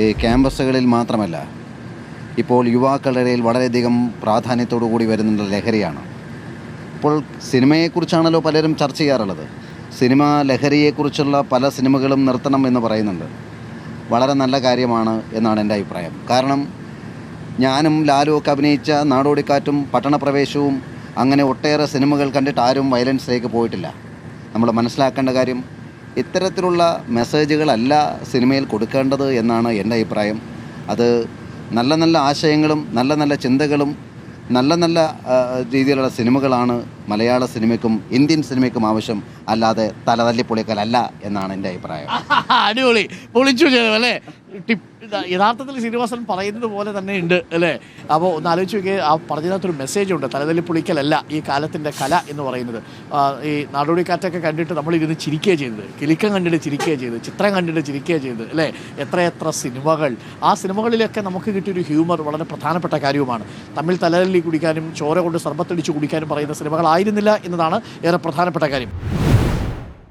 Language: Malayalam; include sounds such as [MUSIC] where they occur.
ഈ ക്യാമ്പസുകളിൽ മാത്രമല്ല ഇപ്പോൾ യുവാക്കളുടെ ഇടയിൽ വളരെയധികം പ്രാധാന്യത്തോടു കൂടി വരുന്ന ലഹരിയാണ്. ഇപ്പോൾ സിനിമയെക്കുറിച്ചാണല്ലോ പലരും ചർച്ച ചെയ്യാറുള്ളത്. സിനിമ ലഹരിയെക്കുറിച്ചുള്ള പല സിനിമകളും നിർത്തണം എന്ന് പറയുന്നുണ്ട്. വളരെ നല്ല കാര്യമാണ് എന്നാണ് എന്റെ അഭിപ്രായം. കാരണം ഞാനും ലാലു ഒക്കെ അഭിനയിച്ച നാടോടിക്കാറ്റും പട്ടണപ്രവേശവും അങ്ങനെ ഒട്ടേറെ സിനിമകൾ കണ്ടിട്ട് ആരും വയലൻസിലേക്ക് പോയിട്ടില്ല. നമ്മൾ മനസ്സിലാക്കേണ്ട കാര്യം ഇത്തരത്തിലുള്ള മെസ്സേജുകളല്ല സിനിമയിൽ കൊടുക്കേണ്ടത് എന്നാണ് എന്റെ അഭിപ്രായം. അത് നല്ല നല്ല ആശയങ്ങളും നല്ല നല്ല ചിന്തകളും നല്ല നല്ല രീതിയിലുള്ള സിനിമകളാണ് മലയാള സിനിമയ്ക്കും ഇന്ത്യൻ സിനിമയ്ക്കും ആവശ്യം അല്ലാതെ തലതല്ലി പൊളിക്കലല്ല എന്നാണ് എന്റെ അഭിപ്രായം. [LAUGHS] അടിപൊളി. പൊളിച്ചു അല്ലേ? യഥാർത്ഥത്തിൽ ശ്രീനിവാസൻ പറയുന്നത് പോലെ തന്നെ ഉണ്ട് അല്ലേ? അപ്പോൾ ഒന്ന് ആലോചിച്ച് നോക്കിയാൽ ആ പറഞ്ഞതിനകത്തൊരു മെസ്സേജ് ഉണ്ട് തലതല്ലി പൊളിക്കലല്ല ഈ കാലത്തിന്റെ കല എന്ന് പറയുന്നത്. ഈ നാടോടിക്കാറ്റൊക്കെ കണ്ടിട്ട് നമ്മളിരുന്ന് ചിരിക്കുകയാണ് ചെയ്തത്. കിലിക്കം കണ്ടിട്ട് ചിരിക്കുകയാണ് ചെയ്തത്. ചിത്രം കണ്ടിട്ട് ചിരിക്കുകയാണ് ചെയ്തത് അല്ലേ? എത്രയെത്ര സിനിമകൾ. ആ സിനിമകളിലൊക്കെ നമുക്ക് കിട്ടിയൊരു ഹ്യൂമർ വളരെ പ്രധാനപ്പെട്ട കാര്യവുമാണ്. തമ്മിൽ തലതല്ലി കുടിക്കാനും ചോര കൊണ്ട് സർബത്തടിച്ച് കുടിക്കാനും പറയുന്ന സിനിമകളായിരുന്നില്ല എന്നതാണ് ഏറെ പ്രധാനപ്പെട്ട കാര്യം.